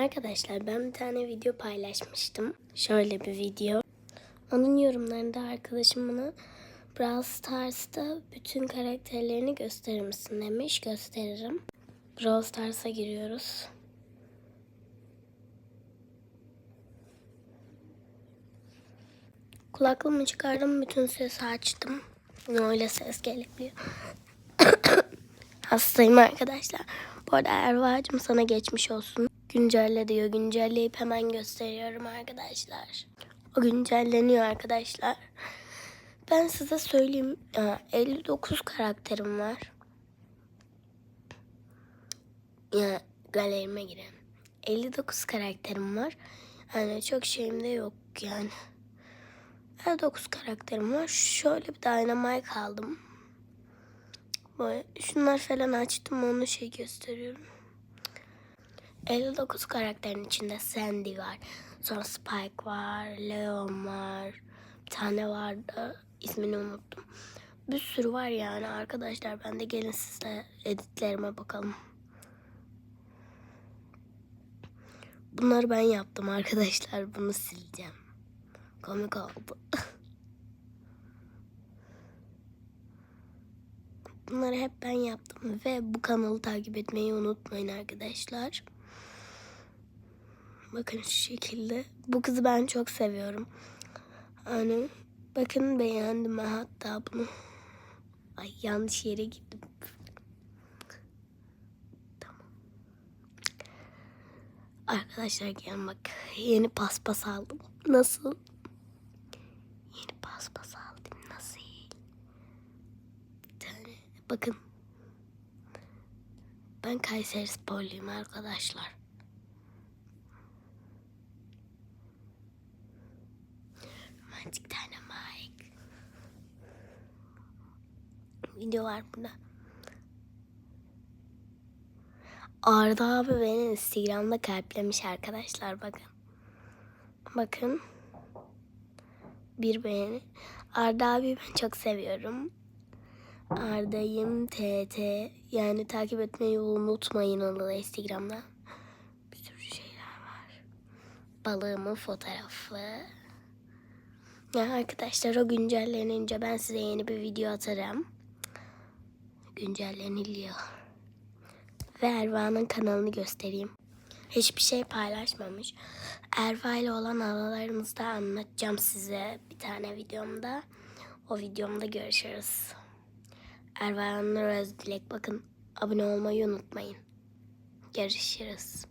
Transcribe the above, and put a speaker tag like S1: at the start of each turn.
S1: Arkadaşlar ben bir tane video paylaşmıştım. Şöyle bir video. Onun yorumlarında arkadaşım bana Brawl Stars'ta bütün karakterlerini gösterir misin demiş. Gösteririm. Brawl Stars'a giriyoruz. Kulaklığımı çıkardım. Bütün sesi açtım. Öyle ses gelebiliyor. Hastayım arkadaşlar. Bu arada Erva'cığım sana geçmiş olsun. Güncelle diyor. Güncelleyip hemen gösteriyorum arkadaşlar. O güncelleniyor arkadaşlar. Ben size söyleyeyim. Ya, 59 karakterim var. Ya galerime girelim. 59 karakterim var. Yani çok şeyim de yok yani. 59 karakterim var. Şöyle bir Dynamite aldım. Böyle şunlar falan açtım onu şey gösteriyorum. 59 karakterin içinde Sandy var. Sonra Spike var, Leon var. Bir tane vardı. ismini unuttum. Bir sürü var yani arkadaşlar. Ben de gelin sizle editlerime bakalım. Bunları ben yaptım arkadaşlar. Bunu sileceğim. Komik oldu. Bunları hep ben yaptım ve bu kanalı takip etmeyi unutmayın arkadaşlar. Bakın şu şekilde. Bu kızı ben çok seviyorum. Hani bakın beğendim hatta bunu. Ay yanlış yere gittim. Tamam. Arkadaşlar gelin bak. Yeni paspas aldım. Nasıl? Yeni paspas aldım. Nasıl? Bakın. Ben Kayseri sporluyum arkadaşlar. Romantik tane Mike. Video var burada. Arda abi beni Instagram'da kalplemiş arkadaşlar bakın. Bakın. Bir beğeni. Arda abi ben çok seviyorum. Arda'yım TT. Yani takip etmeyi unutmayın onu da Instagram'da. Bir sürü şeyler var. Balığımın fotoğrafı. Ya arkadaşlar o güncellenince ben size yeni bir video atarım. Güncelleniliyor. Ve Erva'nın kanalını göstereyim. Hiçbir şey paylaşmamış. Erva ile olan anılarımızı da anlatacağım size bir tane videomda. O videomda görüşürüz. Erva Nur Özdilek bakın abone olmayı unutmayın. Görüşürüz.